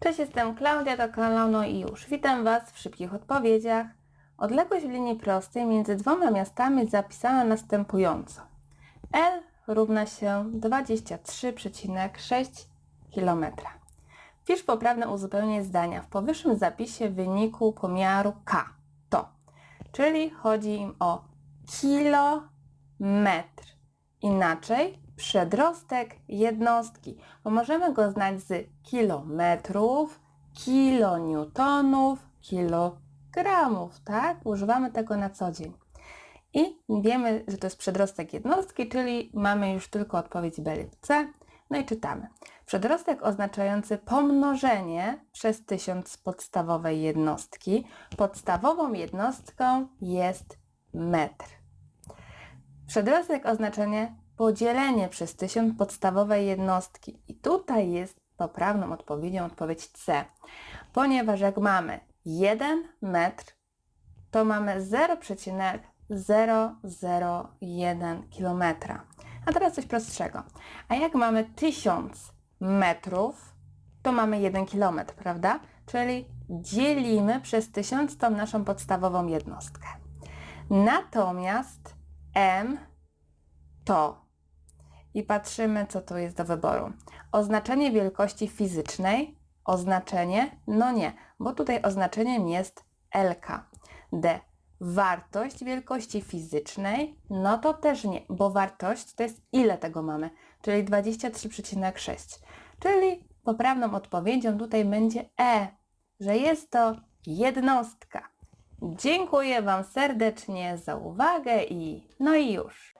Cześć, jestem Klaudia do kanału i już. Witam Was w szybkich odpowiedziach. Odległość w linii prostej między dwoma miastami zapisana następująco. L równa się 23,6 km. Wpisz poprawne uzupełnienie zdania. W powyższym zapisie wyniku pomiaru K to, czyli chodzi im o kilometr. Inaczej przedrostek jednostki, bo możemy go znać z kilometrów, kilonewtonów, kilogramów, tak? Używamy tego na co dzień. I wiemy, że to jest przedrostek jednostki, czyli mamy już tylko odpowiedź B lub C. No i czytamy. Przedrostek oznaczający pomnożenie przez tysiąc podstawowej jednostki. Podstawową jednostką jest metr. Przedrostek oznaczenie podzielenie przez tysiąc podstawowej jednostki. I tutaj jest poprawną odpowiedzią odpowiedź C. Ponieważ jak mamy 1 metr, to mamy 0,001 km. A teraz coś prostszego. A jak mamy 1000 metrów, to mamy 1 km, prawda? Czyli dzielimy przez 1000 tą naszą podstawową jednostkę. Natomiast m to i patrzymy, co tu jest do wyboru. Oznaczenie wielkości fizycznej, oznaczenie, no nie, bo tutaj oznaczeniem jest LK. D. Wartość wielkości fizycznej, no to też nie, bo wartość to jest ile tego mamy, czyli 23,6. Czyli poprawną odpowiedzią tutaj będzie E, że jest to jednostka. Dziękuję Wam serdecznie za uwagę i no i już.